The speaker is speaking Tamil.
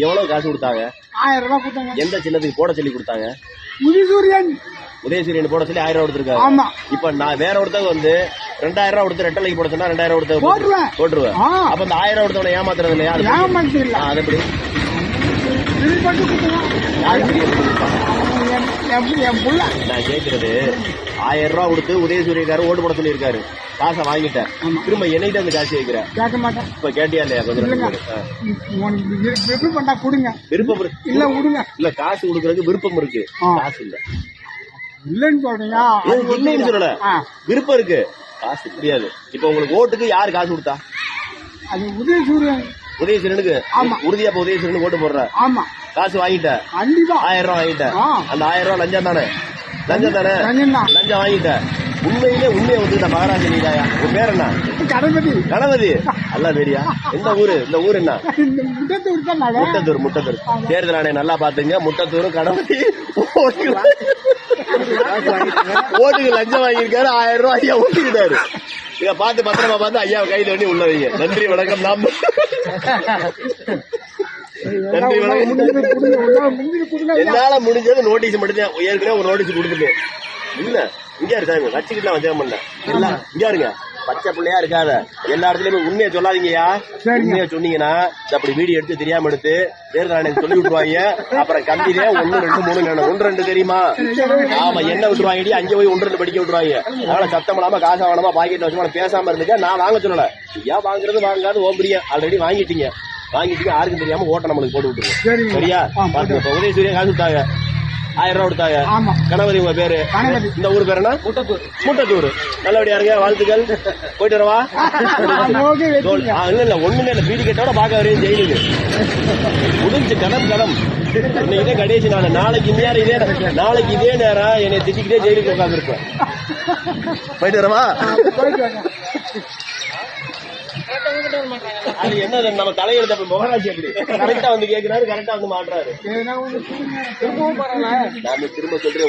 எவ்வளவு காசு கொடுத்தாங்க? ஆயிரம் ரூபாய் கொடுத்தாங்க. எந்த சின்னத்துக்கு போட சொல்லி கொடுத்தாங்க? உதிசூரியன் உதயசூரியன் போட சொல்லி ஆயிரம் ரூபா கொடுத்துருக்காங்க ஆமா. இப்ப நான் வேற ஒருத்தவங்க வந்து ரெண்டாயிரம் ரூபா கொடுத்து ரெட்டலைக்கு போட சொன்னா ரெண்டாயிரம் ரூபா போட்டுருவேன். போட்டுருவேன். அப்ப இந்த ஆயிரம் ரூபா கொடுத்தவன ஏமாத்துறது இல்லையா? அது எப்படி? ஏமாத்து இல்ல ஆ, அது எப்படி? என் புள்ள. நான் கேக்குறது ஆயிரம் ரூபா கொடுத்து உதயசூரியக்காரர் ஓட்டு போட சொல்லியிருக்காரு. காசை வாங்கிட்டேன். திரும்ப என்னைக்கு அந்த காசு கேட்கிறேன் கேட்க மாட்டேன். இப்ப கேட்டியா இல்லையா? கொஞ்சம் எப்படி பண்ணா கொடுங்க. விருப்பம் இல்ல விடுங்க. இல்ல காசு கொடுக்கறதுக்கு விருப்பம் இருக்கு. காசு இல்ல. இல்லைன்னு சொல்றீங்க இல்லைன்னு சொல்லல. விருப்பம் இருக்கு. காசு முடியாது இப்ப உங்களுக்கு ஓட்டுக்கு யாரு காசு கொடுத்தா? அது உதயசூரியன். உதயசூரியனுக்கு. ஆமா. உறுதியா இப்ப உதயசூரியனுக்கு ஓட்டு போடுற. ஆமா. காசு வாங்கிட்ட கண்டிப்பா. ஆயிரம் ரூபாய் வாங்கிட்ட ஆ. அந்த ஆயிரம் ரூபாய் லஞ்சம் தானே? லஞ்சம் தானே? லஞ்சம் வாங்கிட்ட உண்மையிலே உண்மையை ஒத்துக்கிட்ட மகாராஜா நீதாயா உன் பேர் என்ன? கணபதி. கணபதி. அல்ல வேடியா எந்த ஊரு? இந்த ஊர் என்ன? முட்டத்தூர் முட்டத்தூர் தேர்தல் ஆணையம் நல்லா பாத்துங்க முட்டத்தூரும் கணபதி. ஓட்டுக்கு லஞ்சம் வாங்கியிருக்காரு ஆயிரம் ரூபாய் ஐயா ஊத்திக்கிட்டாரு இத பார்த்து பத்திரமா பார்த்து ஐயா கைது பண்ணி உள்ள வைங்க. நன்றி வணக்கம் நாம் என்னால முடிஞ்சது நோட்டீஸ் மட்டும் தான். ஏற்கனவே ஒரு நோட்டீஸ் கொடுத்துட்டேன் இல்ல இங்க இரு சாமி வச்சுக்கிட்டு நான் வச்சேன் பண்ணேன் இங்க இருங்க. பச்சை பிள்ளையா இருக்காத. எல்லா இடத்துலயுமே உண்மையை சொல்லாதீங்கயா. உண்மையை சொன்னீங்கன்னா அப்படி வீடியோ எடுத்து தெரியாம எடுத்து தேர்தல் ஆணையம் சொல்லி விட்டுருவாங்க. அப்புறம் கம்பிலே ஒண்ணு ரெண்டு மூணு. ஒன்று ரெண்டு தெரியுமா? ஆமா என்ன விட்டுருவாங்க அங்கே போய் ஒன்று ரெண்டு படிக்க விட்டுருவாங்க. அதனால சத்தம் இல்லாம காசா வேணாமா பாக்கெட் வச்சு பேசாம இருந்துக்க நான் வாங்க சொல்லல. ஏன் வாங்குறது வாங்காது ஓம்பரிய. ஆல்ரெடி வாங்கிட்டீங்க. வாங்கிட்டீங்க யாருக்கும் தெரியாம ஓட்ட நம்மளுக்கு போட்டு விட்டுருவோம். சரியா? பாத்துங்க இப்ப உதயசூரியன் காசு கொடுத்தாங்க. ஆயிரம் ரூபா கொடுத்தாங்க. கணபதி உங்க பேரு. இந்த ஊர் பேர் என்ன? முட்டத்தூர். முட்டத்தூர். நல்லபடியா இருங்க வாழ்த்துக்கள். போயிட்டு வரவா? இல்ல இல்ல ஒண்ணுமே இல்ல. பீடி கட்டோட பாக்க வரையும் ஜெயிலுக்கு முடிஞ்சு கடம் கடம் இதே கடைசி நாள். நாளைக்கு இந்த நேரம் இதே நாளைக்கு இதே நேரம். என்னை திட்டிக்கிட்டே ஜெயிலுக்கு உட்காந்து இருப்பேன் போயிட்டு வரவா அது என்ன நம்ம தலையெழுத்து அப்ப முகராட்சி எப்படி? கரெக்டா வந்து கேக்குறாரு கரெக்டா வந்து மாட்டுறாரு. திரும்பவும் பரவாயில்ல நாம திரும்ப சொல்றேன்.